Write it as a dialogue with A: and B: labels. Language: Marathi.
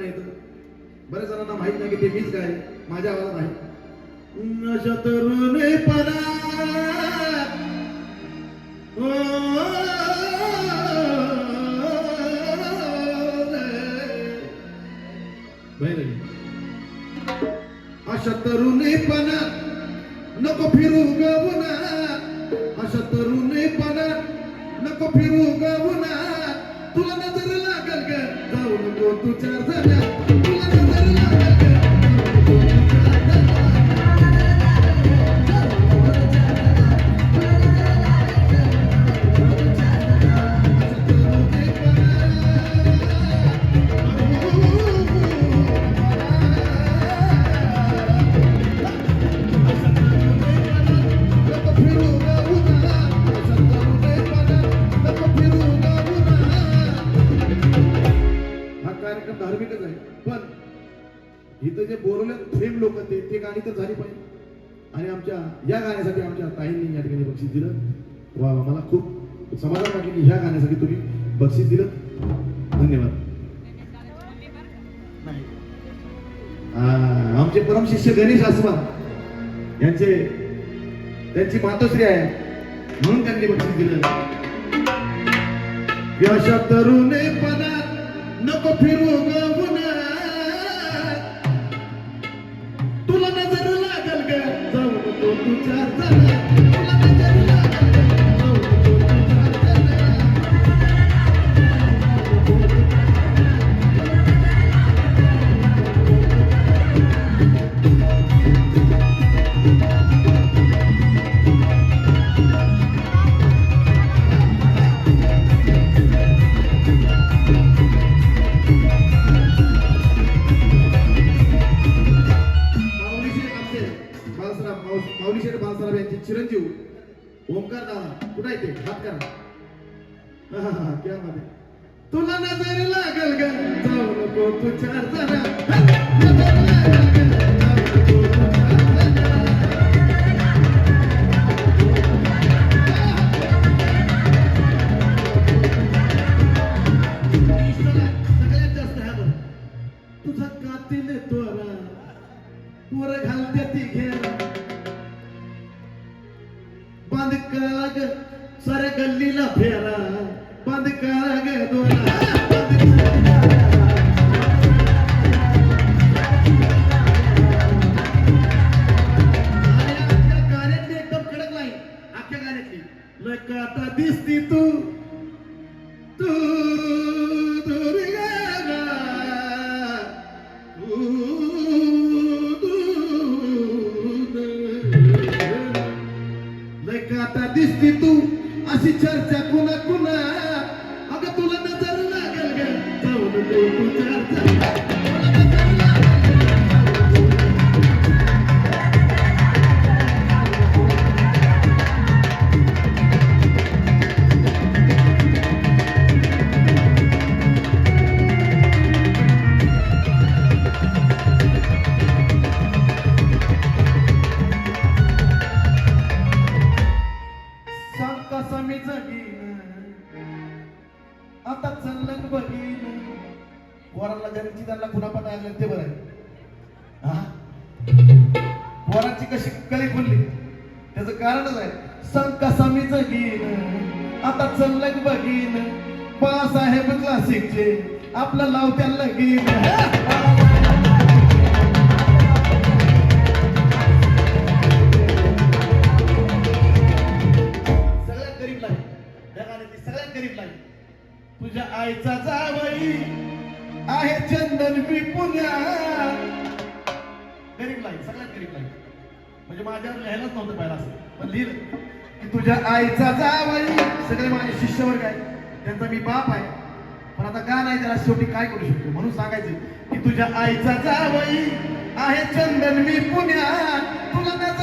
A: गाणं येतं. बऱ्याच जणांना माहीत नाही की ते मीच गाय माझ्या आवाजात आहे. अशा तरुणपणा अशा तरुणीपणा नको फिरू गवना अशा तरुणीपणा नको फिरू गवना तुला नजर लागल ग जाऊ नको तू चार जण कार्यक्रम धार्मिकच आहे. पण इथं जे बोरवले फेम लोक ते ते गाणी तर झाली पाहिजे. आणि आमच्या या गाण्यासाठी आमच्या ताईंनी या ठिकाणी बक्षीस दिलं. वा मला खूप समाधान वाटले की ह्या गाण्यासाठी तुम्ही बक्षीस दिलं. धन्यवाद. आमचे परम शिष्य गणेश आसवा यांचे त्यांची मातोश्री आहे. म्हणून त्यांनी बक्षीस दिलं. यशा तरुणेपणा नको फिरू गवना तुला नजर लागल ग. जाऊ नको ओंकार दादा कुठं आहे ते? हात करा. हा, हा, क्या मध्ये. तुला नजर लागल ग जाऊ नको तुझा कातील तोरा. वर घालते ती घेरा ग साऱ्या गल्लीला फेरा बांध करा ग दोरा आता दिसती तू. चर्चा कुणा कुणा? अगं तुला नजर लागल ग. जाऊन देऊ तू चर्चा आता चाललं बघीन पोरांना ज्यांची त्यांना खुणापट आले ते बरं आहे. हा? वराची कशी कली खुलली त्याचं कारणच आहे. संका समीच घेईन आता चाललं बघीन बाळासाहेब क्लासिकचे आपला लाव त्याला घेईन सगळ्यात गरीब लागेल या गाण्यातली सगळ्यात गरीब लागेल तुझ्या आईचा जावई आहे चंदन मी पुण्यात. गरीब लाईन सगळ्यात गरीब लाईन म्हणजे माझ्यावर लिहायलाच नव्हतं पाहिलं असं. पण लिहिलं की तुझ्या आईचा जावई सगळे माझे शिष्यवर्ग आहे त्यांचा मी बाप आहे. पण आता का नाही त्याला शेवटी काय करू शकतो? म्हणून सांगायचं की तुझ्या आईचा जावई आहे चंदन मी पुण्यात. तुला नजर